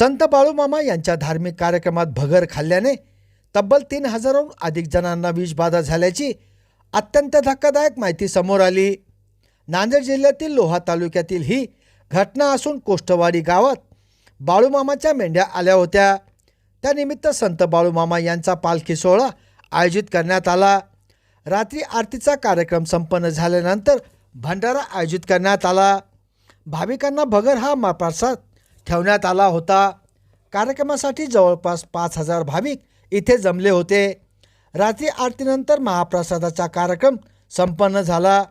संत बाळूमामा यांच्या धार्मिक कार्यक्रमात भगर खाल्ल्याने तब्बल तीन हजारहून अधिक जणांना विषबाधा झाल्याची अत्यंत धक्कादायक माहिती समोर आली. नांदेड जिल्ह्यातील लोहा तालुक्यातील ही घटना असून कोष्टवाडी गावात बाळूमामाच्या मेंढ्या आल्या होत्या. त्यानिमित्त संत बाळूमामा यांचा पालखी सोहळा आयोजित करण्यात आला. रात्री आरतीचा कार्यक्रम संपन्न झाल्यानंतर भंडारा आयोजित करण्यात आला. भाविकांना भगर हा महाप्रसाद ठेवण्यात आला होता. कार्यक्रमासाठी जवळपास पाच हजार भाविक इथे जमले होते. रात्री आरतीनंतर महाप्रसादाचा कार्यक्रम संपन्न झाला.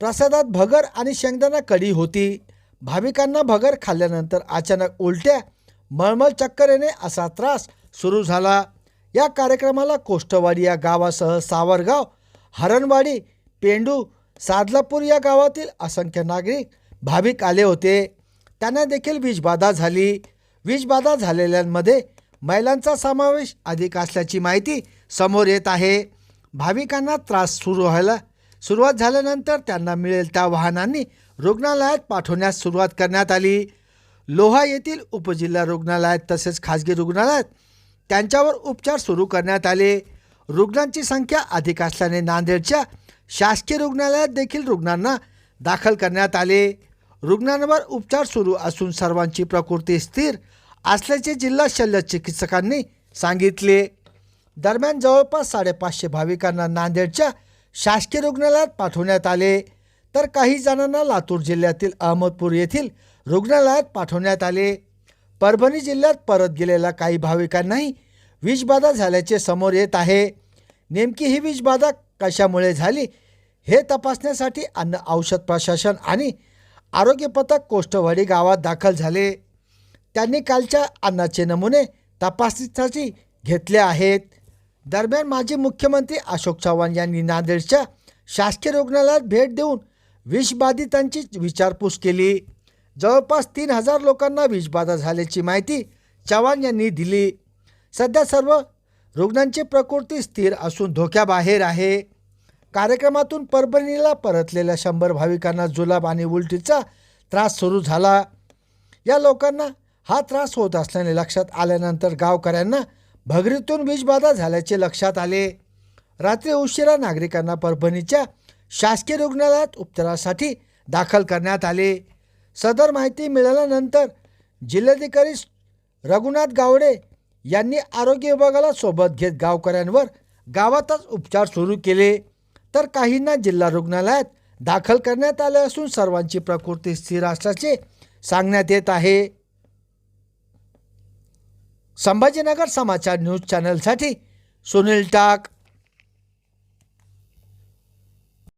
प्रसादात भगर आणि शेंगदाणा कढी होती. भाविकांना भगर खाल्ल्यानंतर अचानक उलट्या मळमळ चक्कर येणे असा त्रास सुरू झाला. या कार्यक्रमाला कोष्टवाडी या गावासह सावरगाव हरणवाडी पेंडू सादलापूर या गावातील असंख्य नागरिक भाविक आले होते. त्यांना देखील विषबाधा झाली. विषबाधा झालेल्यांमध्ये महिलांचा समावेश अधिक असल्याची माहिती समोर येत आहे. भाविकांना त्रास सुरू व्हायला सुरुवात झाल्यानंतर त्यांना मिळेल त्या वाहनांनी रुग्णालयात पाठवण्यास सुरुवात करण्यात आली. लोहा येथील उपजिल्हा रुग्णालयात तसेच खाजगी रुग्णालयात त्यांच्यावर उपचार सुरू करण्यात आले. रुग्णांची संख्या अधिक असल्याने नांदेडच्या शासकीय रुग्णालयात देखील रुग्णांना दाखल करण्यात आले. रुग्णांवर उपचार सुरू असून सर्वांची प्रकृती स्थिर असल्याचे जिल्हा शल्य चिकित्सकांनी सांगितले. दरम्यान जवळपास साडेपाचशे भाविकांना नांदेडच्या शासकीय रुग्णालयात पाठवण्यात आले. तर काही जणांना लातूर जिल्ह्यातील अहमदपूर येथील रुग्णालयात पाठवण्यात आले. परभणी जिल्ह्यात परत गेलेल्या काही भाविकांनाही विषबाधा झाल्याचे समोर येत आहे. नेमकी ही विषबाधा कशामुळे झाली हे तपासण्यासाठी अन्न औषध प्रशासन आणि आरोग्य पथक कोष्टवाडी गावात दाखल झाले. त्यांनी कालच्या अन्नाचे नमुने तपासणीसाठी घेतले आहेत. दरम्यान माजी मुख्यमंत्री अशोक चव्हाण यांनी नांदेडच्या शासकीय रुग्णालयात भेट देऊन विषबाधितांची विचारपूस केली. जवळपास तीन हजार लोकांना विषबाधा झाल्याची माहिती चव्हाण यांनी दिली. सध्या सर्व रुग्णांची प्रकृती स्थिर असून धोक्याबाहेर आहे. कार्यक्रमातून परभणीला परतलेल्या शंभर भाविकांना जुलाब आणि उलटीचा त्रास सुरू झाला. या लोकांना हा त्रास होत असल्याने लक्षात आल्यानंतर गावकऱ्यांना भगरीतून विषबाधा झाल्याचे लक्षात आले. रात्री उशिरा नागरिकांना परभणीच्या शासकीय रुग्णालयात उपचारासाठी दाखल करण्यात आले. सदर माहिती मिळाल्यानंतर जिल्हाधिकारी रघुनाथ गावडे यांनी आरोग्य विभागाला सोबत घेत गावकऱ्यांवर गावातच उपचार सुरू केले. तर काहींना जिल्हा रुग्णालयात दाखल करण्यात आले असून सर्वांची प्रकृती स्थिर असल्याचे सांगण्यात येत आहे. संभाजीनगर समाचार न्यूज चॅनलसाठी सुनील टाक.